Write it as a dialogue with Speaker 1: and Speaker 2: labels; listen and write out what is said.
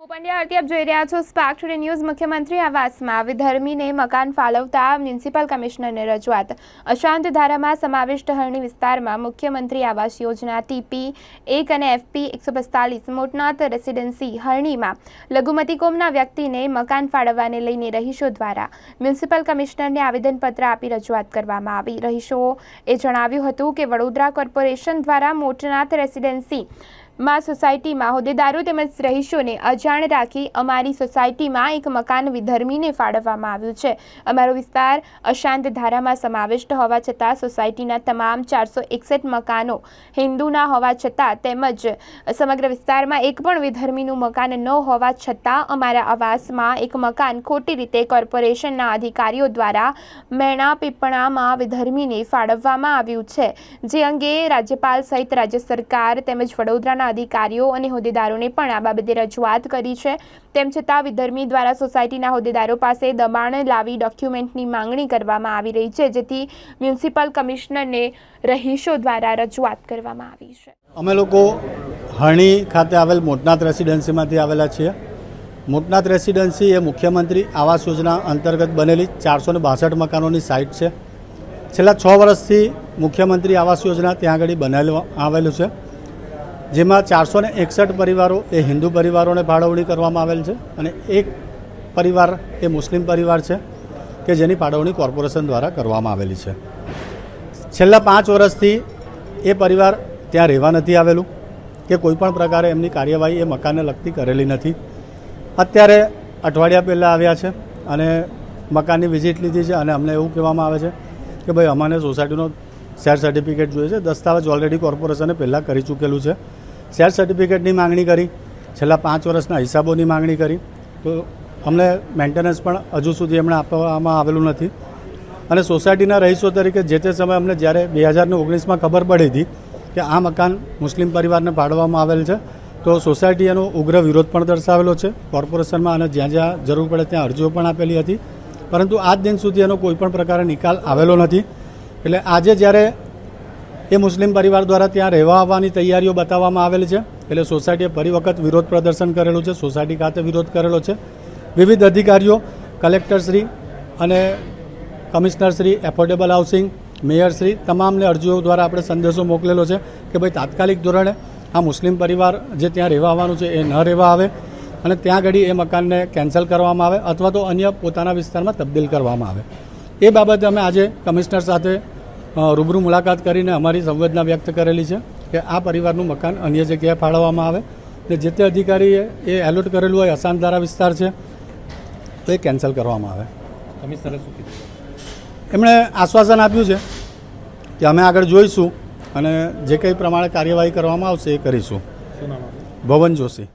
Speaker 1: હું પંડ્યા આરતી, આપ જોઈ રહ્યા છો સ્પાર્ક ટુડે ન્યૂઝ મુખ્યમંત્રી આવાસમાં વિધર્મીને મકાન ફાળવતા મ્યુનિસિપલ કમિશનરને રજૂઆત. અશાંત ધારામાં સમાવિષ્ટ હરણી વિસ્તારમાં મુખ્યમંત્રી આવાસ યોજના ટીપી એક અને એફપી એકસો પિસ્તાલીસ મોટનાથ રેસિડેન્સી હરણીમાં લઘુમતી કોમના વ્યક્તિને મકાન ફાળવવાને લઈને રહીશો દ્વારા મ્યુનિસિપલ કમિશનરને આવેદનપત્ર આપી રજૂઆત કરવામાં આવી. રહીશો એ જણાવ્યું હતું કે વડોદરા કોર્પોરેશન દ્વારા મોટનાથ રેસિડેન્સી માં સોસાયટીમાં હોદ્દેદારો તેમજ રહીશોને અજાણ રાખી અમારી સોસાયટીમાં એક મકાન વિધર્મીને ફાળવવામાં આવ્યું છે. અમારો વિસ્તાર અશાંત ધારામાં સમાવિષ્ટ હોવા છતાં સોસાયટીના તમામ ચારસો એકસઠ મકાનો હિન્દુના હોવા છતાં તેમજ સમગ્ર વિસ્તારમાં એક પણ વિધર્મીનું મકાન ન હોવા છતાં અમારા આવાસમાં એક મકાન ખોટી રીતે કોર્પોરેશનના અધિકારીઓ દ્વારા મેણા પીપણામાં વિધર્મીને ફાળવવામાં આવ્યું છે. જે અંગે રાજ્યપાલ સહિત રાજ્ય સરકાર તેમજ વડોદરાના અધિકારીઓ અને હોદ્દેદારોને પણ આ બાબતે રજૂઆત કરી છે. તેમ છતાં વિધર્મી દ્વારા સોસાયટીના હોદ્દેદારો પાસે દબાણ લાવી ડોક્યુમેન્ટની માંગણી કરવામાં આવી રહી છે, જેથી મ્યુનિસિપલ કમિશનરને રહીશો દ્વારા રજૂઆત કરવામાં આવી છે.
Speaker 2: અમે લોકો હણી ખાતે આવેલ મોટનાથ રેસિડેન્સીમાંથી આવેલા છીએ. મોટનાથ રેસિડેન્સી એ મુખ્યમંત્રી આવાસ યોજના અંતર્ગત બનેલી ચારસો ને બાસઠ મકાનોની સાઇટ છે. છેલ્લા છ વર્ષથી મુખ્યમંત્રી આવાસ યોજના ત્યાં આગળ બનાવેલું આવેલું છે. જેમાં ચારસો ને એકસઠ પરિવારો એ હિન્દુ પરિવારોને ફાળવણી કરવામાં આવેલ છે અને એક પરિવાર એ મુસ્લિમ પરિવાર છે કે જેની ફાળવણી કોર્પોરેશન દ્વારા કરવામાં આવેલી છે. છેલ્લા પાંચ વર્ષથી એ પરિવાર ત્યાં રહેવા નથી આવેલું કે કોઈપણ પ્રકારે એમની કાર્યવાહી એ મકાનને લગતી કરેલી નથી. અત્યારે અઠવાડિયા પહેલાં આવ્યા છે અને મકાનની વિઝિટ લીધી છે અને અમને એવું કહેવામાં આવે છે કે ભાઈ અમારે સોસાયટીનો શેર સર્ટિફિકેટ જોઈએ છે. દસ્તાવેજ ઓલરેડી કોર્પોરેશને પહેલાં કરી ચૂકેલું છે. શેર સર્ટિફિકેટની માંગણી કરી. છેલ્લા પાંચ વર્ષના હિસાબોની માંગણી કરી. તો અમને મેન્ટેનન્સ પણ હજુ સુધી એમણે આપવામાં આવેલું નથી. અને સોસાયટીના રહીશો તરીકે જે તે સમયે અમને જ્યારે બે હજારને ઓગણીસમાં ખબર પડી હતી કે આ મકાન મુસ્લિમ પરિવારને ફાળવવામાં આવેલ છે, તો સોસાયટી એનો ઉગ્ર વિરોધ પણ દર્શાવેલો છે. કોર્પોરેશનમાં અને જ્યાં જ્યાં જરૂર પડે ત્યાં અરજીઓ પણ આપેલી હતી. પરંતુ આજ દિન સુધી એનો કોઈ પણ પ્રકારે નિકાલ આવેલો નથી. એટલે આજે જ્યારે એ મુસ્લિમ પરિવાર દ્વારા ત્યાં રહેવા આવવાની તૈયારીઓ બતાવવામાં આવેલી છે, એટલે સોસાયટીએ ફરી વખત વિરોધ પ્રદર્શન કરેલું છે, સોસાયટી ખાતે વિરોધ કરેલો છે. વિવિધ અધિકારીઓ કલેક્ટરશ્રી અને કમિશનરશ્રી એફોર્ડેબલ હાઉસિંગ મેયરશ્રી તમામને અરજીઓ દ્વારા આપણે સંદેશો મોકલેલો છે કે ભાઈ તાત્કાલિક ધોરણે આ મુસ્લિમ પરિવાર જે ત્યાં રહેવા આવવાનું છે એ ન રહેવા આવે અને ત્યાં આગળ એ મકાનને કેન્સલ કરવામાં આવે અથવા તો અન્ય પોતાના વિસ્તારમાં તબદીલ કરવામાં આવે. એ બાબતે અમે આજે કમિશનર સાથે રૂબરૂ મુલાકાત કરીને અમારી સંવેદના વ્યક્ત કરેલી છે કે આ પરિવારનું મકાન અન્ય જગ્યાએ ફાળવવામાં આવે. ને જે તે અધિકારીએ એ એલોટ કરેલું હોય અશાંતધારા વિસ્તાર છે તો એ કેન્સલ કરવામાં આવે.
Speaker 3: કમિશનરે શું કીધું
Speaker 2: એમણે આશ્વાસન આપ્યું છે કે અમે આગળ જોઈશું અને જે કંઈ પ્રમાણે કાર્યવાહી કરવામાં આવશે એ કરીશું? ભવન જોશી.